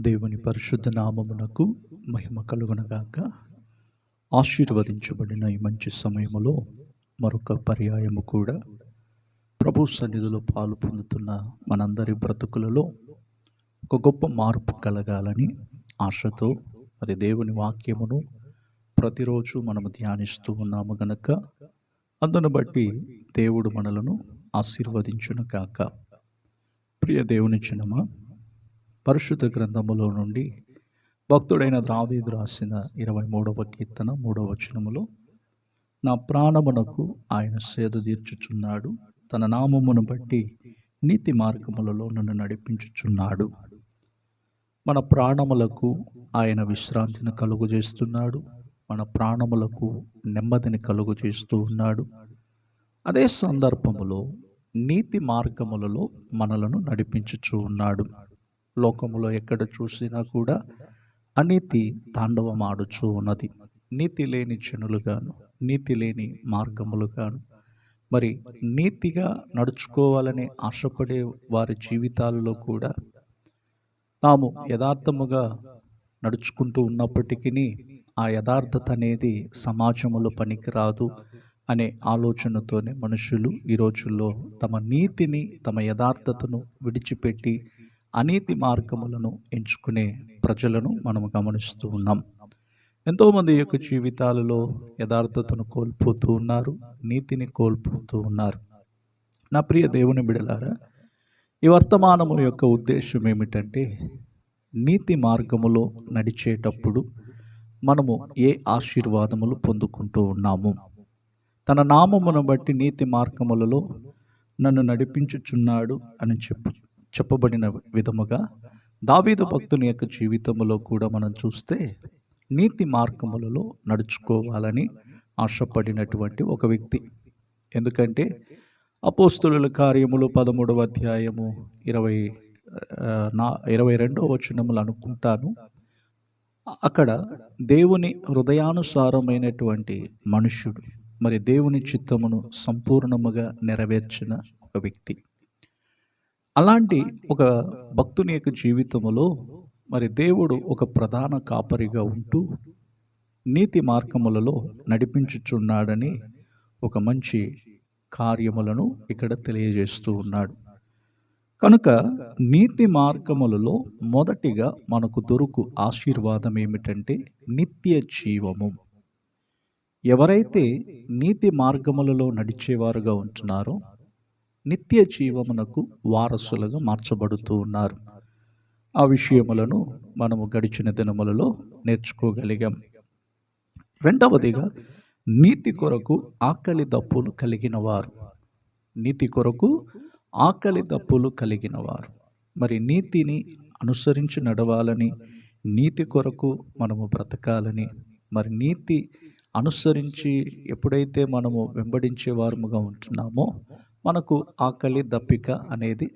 దేవుని పరిశుద్ధ నామమునకు మహిమ కలుగునగాక. ఆశీర్వదించబడిన ఈ మంచి సమయములో మరొక పర్యాయము కూడా. ప్రభు సన్నిధిలో పాలు పొందుతున్న మనందరి బ్రతుకులలో ఒక గొప్ప మార్పు కలగాలని ఆశతో మరి దేవుని వాక్యమును ప్రతిరోజు మనము ధ్యానిస్తూ ఉన్నాము గనక. అందును బట్టి దేవుడు మనలను ఆశీర్వదించును కాక ప్రియ దేవుని చిన్నమా పరిశుద్ధ గ్రంథములో నుండి భక్తుడైన ద్రావీదు రాసిన ఇరవై మూడవ కీర్తన మూడవ వచనములో నా ప్రాణమునకు ఆయన సేద తీర్చుచున్నాడు తన నామమును బట్టి నీతి మార్గములలో నన్ను నడిపించుచున్నాడు. మన ప్రాణములకు ఆయన విశ్రాంతిని కలుగు చేస్తున్నాడు మన ప్రాణములకు నెమ్మదిని కలుగు చేస్తూ ఉన్నాడు. అదే సందర్భములో నీతి మార్గములలో మనలను నడిపించుచూ ఉన్నాడు. లోకములో ఎక్కడ చూసినా కూడా అనీతి తాండవమాడుచూ ఉన్నది. నీతి లేని జనులుగాను నీతి లేని మార్గములుగాను. మరి నీతిగా నడుచుకోవాలని ఆశపడే వారి జీవితాలలో కూడా తాము యథార్థముగా నడుచుకుంటూ ఉన్నప్పటికీ ఆ యథార్థత అనేది సమాజంలో పనికిరాదు అనే ఆలోచనతోనే మనుషులు ఈ రోజుల్లో తమ నీతిని తమ యథార్థతను విడిచిపెట్టి అనీతి మార్గములను ఎంచుకునే ప్రజలను మనం గమనిస్తూ ఉన్నాం. ఎంతోమంది యొక్క జీవితాలలో యథార్థతను కోల్పోతూ ఉన్నారు నీతిని కోల్పోతూ ఉన్నారు. నా ప్రియ దేవుని బిడలారా ఈ వర్తమానము యొక్క ఉద్దేశం ఏమిటంటే నీతి మార్గములో నడిచేటప్పుడు మనము ఏ ఆశీర్వాదములు పొందుకుంటూ ఉన్నాము? తన నామమును బట్టి నీతి మార్గములలో నన్ను నడిపించుచున్నాడు అని చెప్పు చెప్పబడిన విధముగా దావీదు భక్తుని యొక్క జీవితంలో కూడా మనం చూస్తే నీతి మార్గములలో నడుచుకోవాలని ఆశపడినటువంటి ఒక వ్యక్తి. ఎందుకంటే అపోస్తుల కార్యములు పదమూడవ అధ్యాయము ఇరవై నా ఇరవై రెండవ వచనములు అనుకుంటాను. అక్కడ దేవుని హృదయానుసారమైనటువంటి మనుష్యుడు మరి దేవుని చిత్తమును సంపూర్ణముగా నెరవేర్చిన ఒక వ్యక్తి. అలాంటి ఒక భక్తుని యొక్క జీవితంలో మరి దేవుడు ఒక ప్రధాన కాపరిగా ఉంటూ నీతి మార్గములలో నడిపించుచున్నాడని ఒక మంచి కార్యములను ఇక్కడ తెలియజేస్తూ ఉన్నాడు. కనుక నీతి మార్గములలో మొదటిగా మనకు దొరుకు ఆశీర్వాదం ఏమిటంటే నిత్య జీవము. ఎవరైతే నీతి మార్గములలో నడిచేవారుగా ఉంటున్నారో నిత్య జీవమునకు వారసులుగా మార్చబడుతూ ఉన్నారు. ఆ విషయములను మనము గడిచిన దినములలో నేర్చుకోగలిగాం. రెండవదిగా నీతి కొరకు ఆకలి దప్పులు కలిగిన వారు నీతి కొరకు ఆకలి దప్పులు కలిగిన వారు మరి నీతిని అనుసరించి నడవాలని నీతి కొరకు మనము బ్రతకాలని మరి నీతి అనుసరించి ఎప్పుడైతే మనము వెంబడించే వారముగా ఉంటున్నామో మనకు ఆకలి దప్పిక అనేది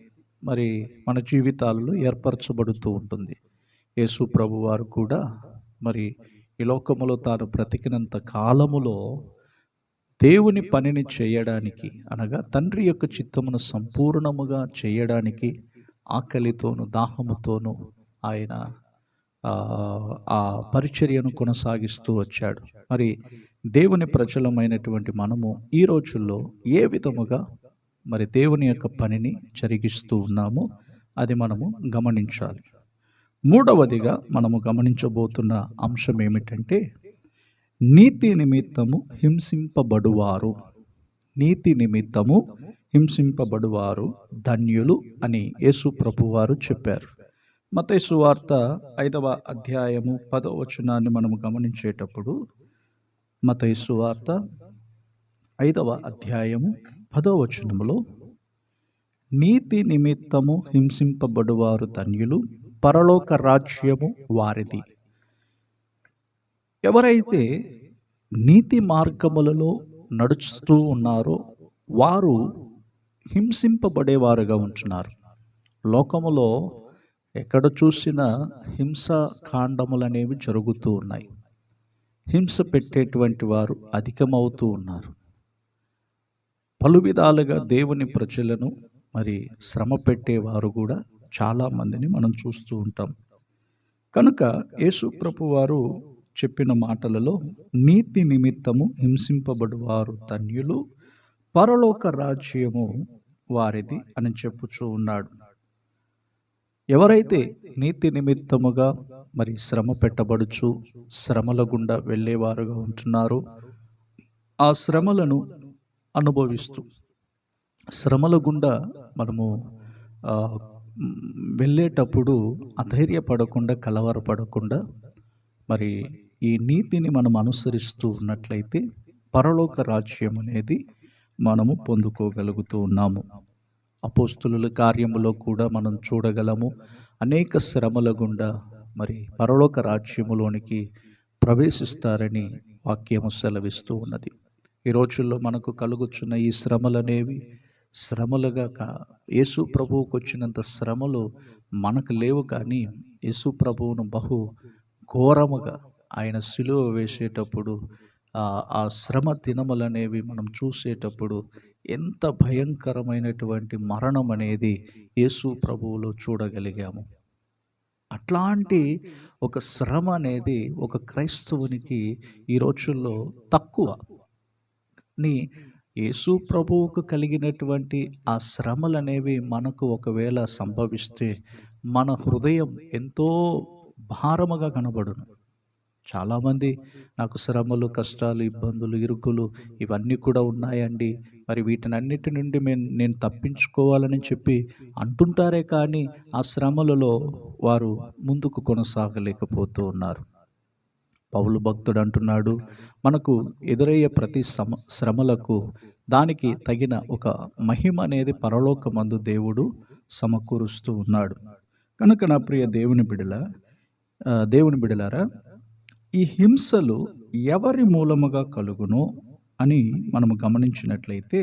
మరి మన జీవితాలలో ఏర్పరచబడుతూ ఉంటుంది. యేసు ప్రభు వారు కూడా మరి ఈ లోకములో తాను బ్రతికినంత కాలములో దేవుని పనిని చేయడానికి అనగా తండ్రి యొక్క చిత్తమును సంపూర్ణముగా చేయడానికి ఆకలితోనూ దాహముతోను ఆయన ఆ పరిచర్యను కొనసాగిస్తూ వచ్చాడు. మరి దేవుని ప్రజలమైనటువంటి మనము ఈ రోజుల్లో ఏ విధముగా మరి దేవుని యొక్క పనిని జరిగిస్తూ ఉన్నామో. అది మనము గమనించాలి. మూడవదిగా మనము గమనించబోతున్న అంశం ఏమిటంటే నీతి నిమిత్తము హింసింపబడువారు. నీతి నిమిత్తము హింసింపబడువారు ధన్యులు అని యేసు ప్రభువారు చెప్పారు. మతేసు వార్త ఐదవ అధ్యాయము పదవ వచనాన్ని మనము గమనించేటప్పుడు మతైసు వార్త ఐదవ అధ్యాయము పదవచనములో నీతి నిమిత్తము హింసింపబడువారు ధన్యులు పరలోక రాజ్యము వారిది. ఎవరైతే నీతి మార్గములలో నడుస్తూ ఉన్నారో వారు హింసింపబడేవారుగా ఉంటున్నారు. లోకములో ఎక్కడ చూసినా హింస కాండములనేవి జరుగుతూ ఉన్నాయి. హింస పెట్టేటువంటి వారు అధికమవుతూ ఉన్నారు. పలు విధాలుగా దేవుని ప్రజలను మరి శ్రమ పెట్టేవారు కూడా చాలామందిని మనం చూస్తూ ఉంటాం. కనుక యేసు ప్రభు వారు చెప్పిన మాటలలో నీతి నిమిత్తము హింసింపబడువారు ధన్యులు పరలోక రాజ్యము వారిది అని చెప్పుచూ ఉన్నాడు. ఎవరైతే నీతి నిమిత్తముగా మరి శ్రమ పెట్టబడుచు శ్రమల గుండా వెళ్ళేవారుగా ఉంటున్నారో ఆ శ్రమలను అనుభవిస్తూ. శ్రమల గుండా మనము వెళ్ళేటప్పుడు అధైర్యపడకుండా కలవరపడకుండా మరి ఈ నీతిని మనం అనుసరిస్తూ ఉన్నట్లయితే పరలోక రాజ్యం అనేది మనము పొందుకోగలుగుతూ ఉన్నాము. అపోస్తుల కార్యములో కూడా మనం చూడగలము. అనేక శ్రమల గుండా మరి పరలోక రాజ్యములోనికి ప్రవేశిస్తారని వాక్యము సెలవిస్తూ ఉన్నది. ఈ రోజుల్లో మనకు కలుగుచున్న ఈ శ్రమలనేవి శ్రమలుగా కా యేసు ప్రభువుకు వచ్చినంత శ్రమలు మనకు లేవు కానీ యేసు ప్రభువును బహు ఘోరముగా ఆయన సిలువ వేసేటప్పుడు ఆ ఆ శ్రమ దినములనేవి మనం చూసేటప్పుడు ఎంత భయంకరమైనటువంటి మరణం అనేది యేసు ప్రభువులో చూడగలిగాము. అట్లాంటి ఒక శ్రమ అనేది ఒక క్రైస్తవునికి ఈ రోజుల్లో తక్కువ. నీ యేసు ప్రభువుకు కలిగినటువంటి ఆ శ్రమలు అనేవి మనకు ఒకవేళ సంభవిస్తే మన హృదయం ఎంతో భారముగా కనబడును. చాలామంది నాకు శ్రమలు కష్టాలు ఇబ్బందులు ఇరుకులు ఇవన్నీ కూడా ఉన్నాయండి. మరి వీటినన్నిటి నుండి మేము నేను తప్పించుకోవాలని చెప్పి అంటుంటారే కానీ ఆ శ్రమలలో వారు ముందుకు కొనసాగలేకపోతూ ఉన్నారు. పౌలు భక్తుడు అంటున్నాడు మనకు ఎదురయ్యే ప్రతి సమ శ్రమలకు దానికి తగిన ఒక మహిమ అనేది పరలోకమందు దేవుడు సమకూరుస్తూ ఉన్నాడు. కనుక నా ప్రియ దేవుని బిడల దేవుని బిడలారా ఈ హింసలు ఎవరి మూలముగా కలుగును అని మనము గమనించినట్లయితే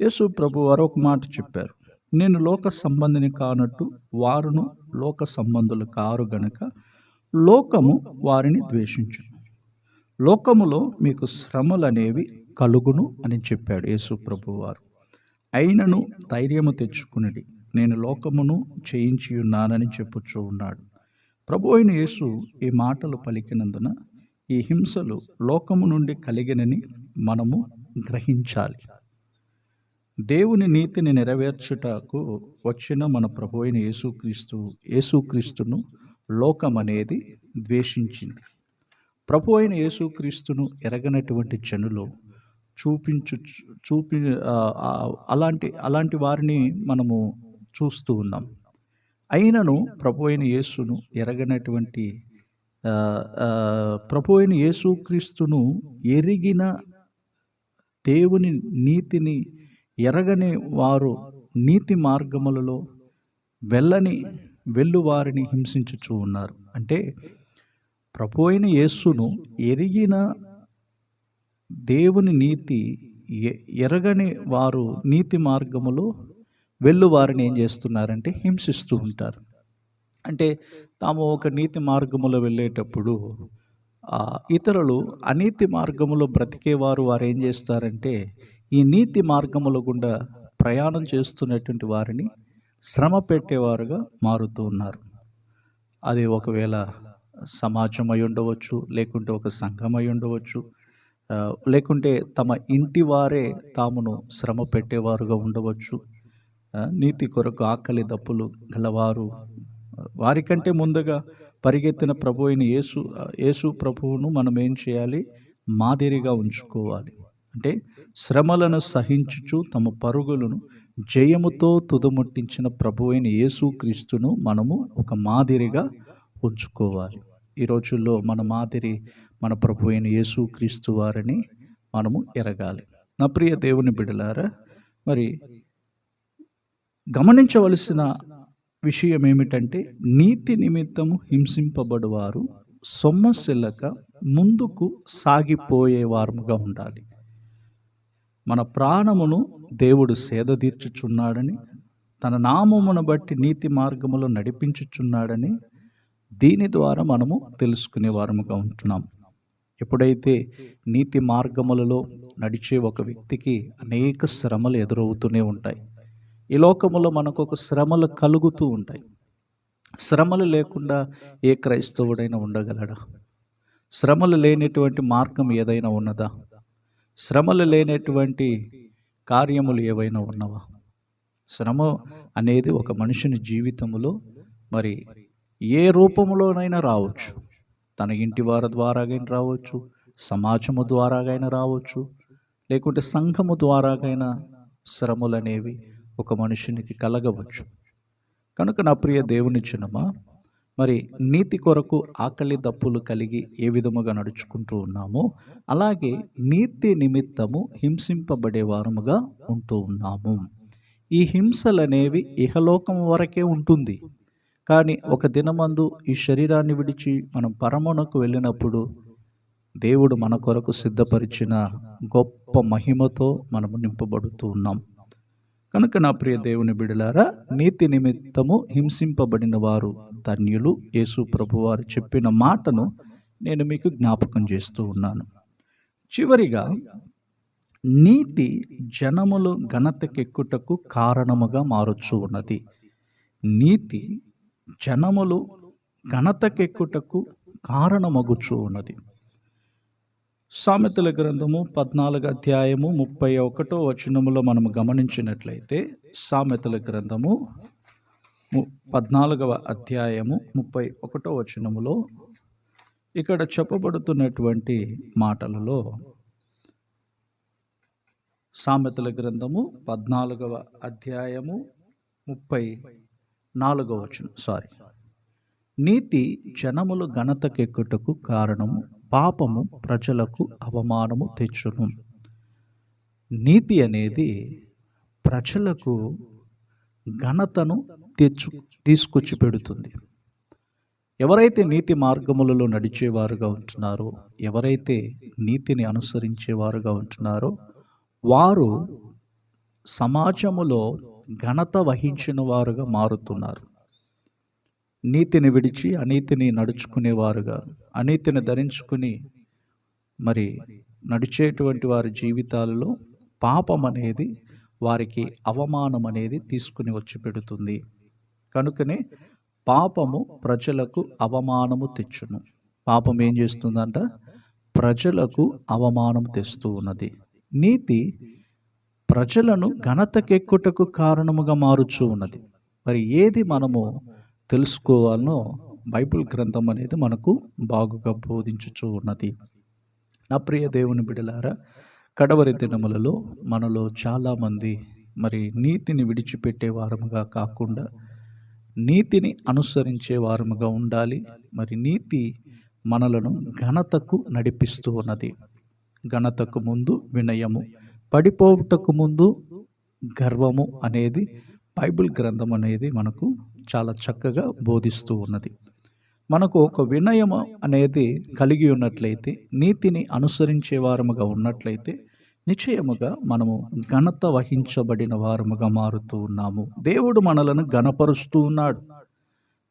యేసు ప్రభు వారు ఒక మాట చెప్పారు. నేను లోక సంబంధిని కానట్టు వారును లోక సంబంధులు కారు గనుక లోకము వారిని ద్వేషించు లోకములో మీకు శ్రమలు అనేవి కలుగును అని చెప్పాడు యేసు ప్రభు వారు అయినను ధైర్యము తెచ్చుకునిడి. నేను లోకమును చేయించి ఉన్నానని చెప్పుచూ ఉన్నాడు. ప్రభు అయిన యేసు ఈ మాటలు పలికినందున ఈ హింసలు లోకము నుండి కలిగినని మనము గ్రహించాలి. దేవుని నీతిని నెరవేర్చుటకు వచ్చిన మన ప్రభు అయిన యేసుక్రీస్తు యేసుక్రీస్తును లోకం అనేది ద్వేషించింది. ప్రభు అయిన యేసుక్రీస్తును ఎరగనటువంటి జనులు చూపించు చూపి అలాంటి అలాంటి వారిని మనము చూస్తూ ఉన్నాం. అయినను ప్రభు అయిన యేసును ఎరగనటువంటి ప్రభు అయిన యేసుక్రీస్తును ఎరిగిన దేవుని నీతిని ఎరగని వారు నీతి మార్గములలో వెళ్ళని వెళ్ళువారిని హింసించుచూ ఉన్నారు. అంటే ప్రభు అయిన యేస్సును ఎరిగిన దేవుని నీతి ఎరగని వారు నీతి మార్గములో వెళ్ళు వారిని ఏం చేస్తున్నారంటే హింసిస్తూ ఉంటారు. అంటే తాము ఒక నీతి మార్గములో వెళ్ళేటప్పుడు ఇతరులు అనీతి మార్గములో బ్రతికేవారు వారు ఏం చేస్తారంటే ఈ నీతి మార్గముల గుండా ప్రయాణం చేస్తున్నటువంటి వారిని శ్రమ పెట్టేవారుగా మారుతూ ఉన్నారు. అది ఒకవేళ సమాజం అయి ఉండవచ్చు లేకుంటే ఒక సంఘం అయి ఉండవచ్చు లేకుంటే తమ ఇంటి వారే తామును శ్రమ పెట్టేవారుగా ఉండవచ్చు. నీతి కొరకు ఆకలి దప్పులు గలవారు వారికంటే ముందుగా పరిగెత్తిన ప్రభు అయిన యేసు యేసు ప్రభువును మనం ఏం చేయాలి? మాదిరిగా ఉంచుకోవాలి. అంటే శ్రమలను సహించుచు తమ పరుగులను జయముతో తుదముట్టించిన ప్రభు అయిన యేసుక్రీస్తును మనము ఒక మాదిరిగా ఉంచుకోవాలి ఈ రోజుల్లో మన మాదిరి మన ప్రభు అయిన యేసుక్రీస్తు వారిని మనము ఎరగాలి నా ప్రియ దేవుని బిడలారా మరి గమనించవలసిన విషయం ఏమిటంటే నీతి నిమిత్తము హింసింపబడువారు సొమ్మసిల్లక ముందుకు సాగిపోయేవారుగా ఉండాలి మన ప్రాణమును దేవుడు సేదదీర్చుచున్నాడని తన నామమును బట్టి నీతి మార్గములో నడిపించుచున్నాడని దీని ద్వారా మనము తెలుసుకునే వారముగా ఉంటున్నాం. ఎప్పుడైతే నీతి మార్గములలో నడిచే ఒక వ్యక్తికి అనేక శ్రమలు ఎదురవుతూనే ఉంటాయి. ఈ లోకములో మనకు ఒక శ్రమలు కలుగుతూ ఉంటాయి. శ్రమలు లేకుండా ఏ క్రైస్తవుడైనా ఉండగలడా? శ్రమలు లేనటువంటి మార్గం ఏదైనా ఉన్నదా? శ్రమలు లేనటువంటి కార్యములు ఏవైనా ఉన్నవా? శ్రమ అనేది ఒక మనిషిని జీవితంలో మరి ఏ రూపంలోనైనా రావచ్చు. తన ఇంటి వారి ద్వారాగైనా రావచ్చు సమాజము ద్వారాగైనా రావచ్చు లేకుంటే సంఘము ద్వారాగైనా శ్రమలు అనేవి ఒక మనుషునికి కలగవచ్చు. కనుక నా ప్రియ దేవుని చిన్నమా మరి నీతి కొరకు ఆకలి దప్పులు కలిగి ఏ విధముగా నడుచుకుంటూ ఉన్నామో అలాగే నీతి నిమిత్తము హింసింపబడే వారముగా ఉంటూ ఉన్నాము. ఈ హింసలు అనేవి ఇహలోకం వరకే ఉంటుంది. కానీ ఒక దినమందు ఈ శరీరాన్ని విడిచి మనం పరమునకు వెళ్ళినప్పుడు దేవుడు మన కొరకు సిద్ధపరిచిన గొప్ప మహిమతో మనము నింపబడుతూ ఉన్నాం. కనుక నా ప్రియ దేవుని బిడలారా నీతి నిమిత్తము హింసింపబడిన వారు ధన్యులు. యేసు ప్రభు వారు చెప్పిన మాటను నేను మీకు జ్ఞాపకం చేస్తూ ఉన్నాను. చివరిగా నీతి జనములు ఘనతకెక్కుటకు కారణముగా మారుచు ఉన్నది. నీతి జనములు ఘనతకెక్కుటకు కారణమగుచు ఉన్నది. సామెతల గ్రంథము పద్నాలుగు అధ్యాయము ముప్పై ఒకటో వచనములో మనం గమనించినట్లయితే సామెతల గ్రంథము పద్నాలుగవ అధ్యాయము ముప్పై ఒకటో వచనములో ఇక్కడ చెప్పబడుతున్నటువంటి మాటలలో సామెతల గ్రంథము పద్నాలుగవ అధ్యాయము ముప్పై నాలుగవ వచనం సారీ నీతి జనములు ఘనతకెక్కుటకు కారణము పాపము ప్రజలకు అవమానము తెచ్చును. నీతి అనేది ప్రజలకు ఘనతను తెచ్చు తీసుకొచ్చి పెడుతుంది ఎవరైతే నీతి మార్గములలో నడిచేవారుగా ఉంటున్నారో ఎవరైతే నీతిని అనుసరించేవారుగా ఉంటున్నారో వారు సమాజములో ఘనత వహించిన వారుగా మారుతున్నారు. నీతిని విడిచి అనీతిని నడుచుకునేవారుగా. అనీతిని ధరించుకుని మరి నడిచేటువంటి వారి జీవితాలలో పాపం అనేది వారికి అవమానం అనేది తీసుకుని వచ్చి పెడుతుంది. కనుకనే పాపము ప్రజలకు అవమానము తెచ్చును. పాపం ఏం చేస్తుందంట? ప్రజలకు అవమానం తెస్తూ ఉన్నది. నీతి ప్రజలను ఘనతకెక్కుటకు కారణముగా మారుచూ ఉన్నది. మరి ఏది మనము తెలుసుకోవాలనో బైబిల్ గ్రంథం అనేది మనకు బాగుగా బోధించుచూ ఉన్నది. నా ప్రియ దేవుని బిడలారా కడవరి దినములలో మనలో చాలామంది మరి నీతిని విడిచిపెట్టే వారముగా కాకుండా నీతిని అనుసరించే వారముగా ఉండాలి. మరి నీతి మనలను ఘనతకు నడిపిస్తూ ఉన్నది. ఘనతకు ముందు వినయము పడిపోవుటకు ముందు గర్వము అనేది బైబిల్ గ్రంథం అనేది మనకు చాలా చక్కగా బోధిస్తూ ఉన్నది. మనకు ఒక వినయం అనేది కలిగి ఉన్నట్లయితే నీతిని అనుసరించే వారముగా ఉన్నట్లయితే నిశ్చయముగా మనము ఘనత వహించబడిన వారముగా మారుతూ ఉన్నాము. దేవుడు మనలను ఘనపరుస్తూ ఉన్నాడు.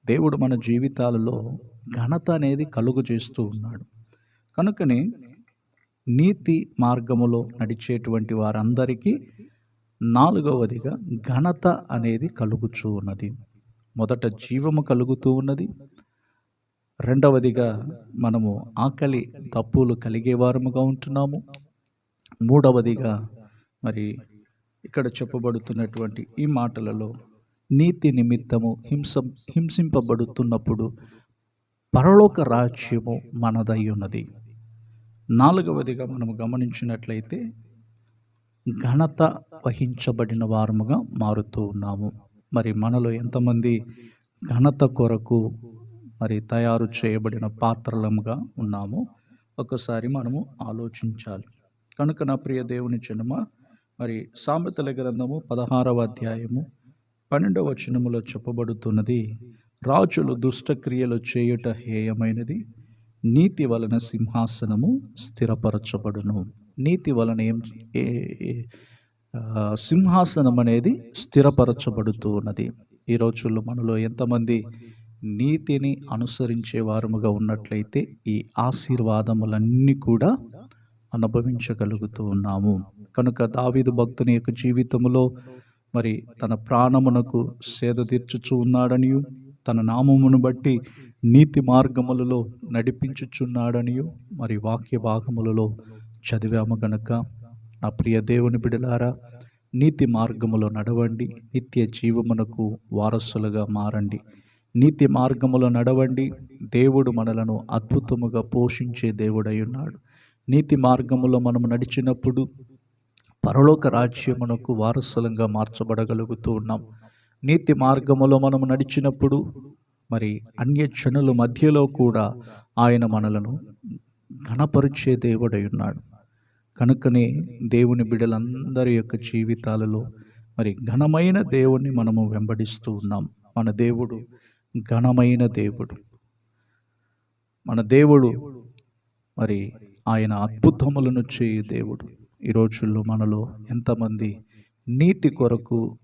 దేవుడు మన జీవితాలలో ఘనత అనేది కలుగు చేస్తూ ఉన్నాడు. కనుకనే నీతి మార్గములో నడిచేటువంటి వారందరికీ నాలుగవదిగా ఘనత అనేది కలుగుచూ ఉన్నది. మొదట జీవము కలుగుతూ ఉన్నది. రెండవదిగా మనము ఆకలి తప్పులు కలిగేవారముగా ఉంటున్నాము. మూడవదిగా మరి ఇక్కడ చెప్పబడుతున్నటువంటి ఈ మాటలలో నీతి నిమిత్తము హింస హింసింపబడుతున్నప్పుడు పరలోక రాజ్యము మనదై ఉన్నది. నాలుగవదిగా మనము గమనించినట్లయితే ఘనత వహించబడిన వారముగా మారుతూ ఉన్నాము. మరి మనలో ఎంతమంది ఘనత కొరకు మరి తయారు చేయబడిన పాత్రలముగా ఉన్నామో ఒకసారి మనము ఆలోచించాలి. కనుక నా ప్రియ దేవుని చిన్నమ మరి సామెతల గ్రంథము పదహారవ అధ్యాయము పన్నెండవ వచనములో చెప్పబడుతున్నది రాజులు దుష్టక్రియలు చేయుట హేయమైనది నీతి వలన సింహాసనము స్థిరపరచబడును. నీతి వలన ఏం సింహాసనం అనేది స్థిరపరచబడుతూ ఉన్నది ఈ రోజుల్లో మనలో ఎంతమంది నీతిని అనుసరించే వారముగా ఉన్నట్లయితే ఈ ఆశీర్వాదములన్నీ కూడా అనుభవించగలుగుతూ ఉన్నాము. కనుక దావీదు భక్తుని యొక్క జీవితంలో మరి తన ప్రాణమునకు సేద తీర్చుచూ ఉన్నాడనియు తన నామమును బట్టి నీతి మార్గములలో నడిపించుచున్నాడనియు మరి వాక్య భాగములలో చదివాము గనక నా ప్రియ దేవుని బిడలారా నీతి మార్గములో నడవండి నిత్య జీవమునకు వారసులుగా మారండి. నీతి మార్గములో నడవండి దేవుడు మనలను అద్భుతముగా పోషించే దేవుడై ఉన్నాడు నీతి మార్గములో మనం నడిచినప్పుడు పరలోక రాజ్యమునకు వారసులంగా మార్చబడగలుగుతూ ఉన్నాం. నీతి మార్గములో మనం నడిచినప్పుడు మరి అన్య జనుల మధ్యలో కూడా ఆయన మనలను ఘనపరిచే దేవుడై ఉన్నాడు కనుకనే దేవుని బిడ్డలందరి యొక్క జీవితాలలో మరి ఘనమైన దేవుణ్ణి మనము వెంబడిస్తూ ఉన్నాం. మన దేవుడు ఘనమైన దేవుడు. మన దేవుడు మరి ఆయన అద్భుతములను చేయు దేవుడు. ఈ రోజుల్లో మనలో ఎంతమంది నీతి కొరకు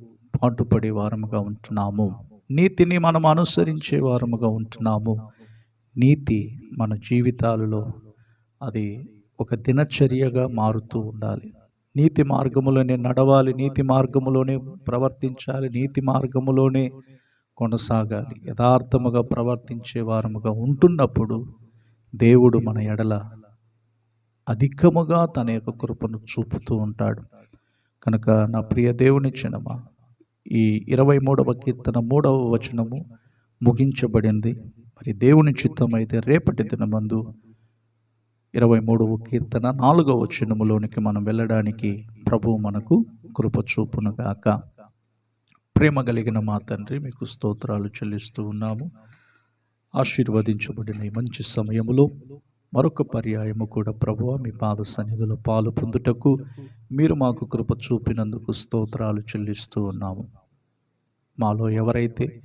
పాటుపడే వారముగా ఉంటున్నాము. నీతిని మనం అనుసరించే వారముగా ఉంటున్నాము. నీతి మన జీవితాలలో అది ఒక దినచర్యగా మారుతూ ఉండాలి. నీతి మార్గములోనే నడవాలి నీతి మార్గములోనే ప్రవర్తించాలి నీతి మార్గములోనే కొనసాగాలి. యథార్థముగా ప్రవర్తించే వారముగా ఉంటున్నప్పుడు దేవుడు మన ఎడల అధికముగా తన యొక్క కృపను చూపుతూ ఉంటాడు. కనుక నా ప్రియ దేవుని చినమ ఈ ఇరవై మూడవ కీర్తన మూడవ వచనము ముగించబడింది. మరి దేవుని చిత్తం అయితే రేపటి దినమందు ఇరవై మూడవ కీర్తన నాలుగవ వచనములోనికి మనం వెళ్ళడానికి ప్రభువు మనకు కృప చూపునుగాక. ప్రేమ కలిగిన మా తండ్రి మీకు స్తోత్రాలు చెల్లిస్తూ ఉన్నాము. ఆశీర్వదించబడిన ఈ మంచి సమయములో మరొక పర్యాయము కూడా ప్రభువ మీ పాద సన్నిధిలో పాలు పొందుటకు మీరు మాకు కృప చూపినందుకు స్తోత్రాలు చెల్లిస్తూ ఉన్నాము. మాలో ఎవరైతే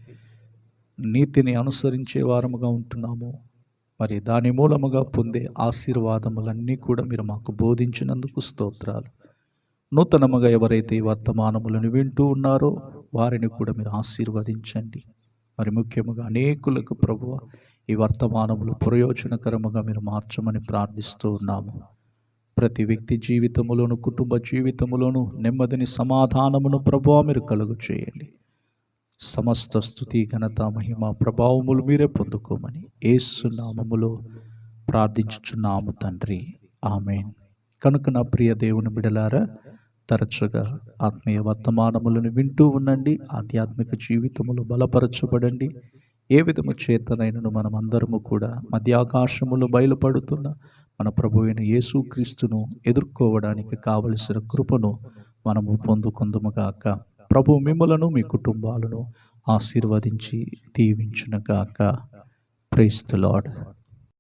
నీతిని అనుసరించే వారముగా ఉంటున్నామో మరి దాని మూలముగా పొందే ఆశీర్వాదములన్నీ కూడా మీరు మాకు బోధించినందుకు స్తోత్రాలు. నూతనముగా ఎవరైతే ఈ వర్తమానములను వింటూ ఉన్నారో వారిని కూడా మీరు ఆశీర్వదించండి. మరి ముఖ్యముగా అనేకులకు ప్రభువ ఈ వర్తమానములు ప్రయోజనకరముగా మీరు మార్చమని ప్రార్థిస్తూ ఉన్నాము. ప్రతి వ్యక్తి జీవితములోను కుటుంబ జీవితములోను నెమ్మదిని సమాధానమును ప్రభువ మీరు కలుగు చేయండి సమస్త స్థుతి ఘనత మహిమ ప్రభావములు మీరే పొందుకోమని ఏసు నామములో ప్రార్థించుచున్నాము తండ్రి. ఆమెన్. కనుక నా ప్రియ దేవుని బిడలారా తరచుగా ఆత్మీయ వర్తమానములను వింటూ ఉండండి ఆధ్యాత్మిక జీవితములు బలపరచబడండి. ఏ విధము చేతనైనను మనం అందరము కూడా మధ్యాకాశములు బయలుపడుతున్న మన ప్రభు అయిన యేసుక్రీస్తును ఎదుర్కోవడానికి కావలసిన కృపను మనము పొందుకుందుముగాక ప్రభు మిమ్మలను మీ కుటుంబాలను ఆశీర్వదించి దీవించునగాక ప్రైస్ ద లాడ్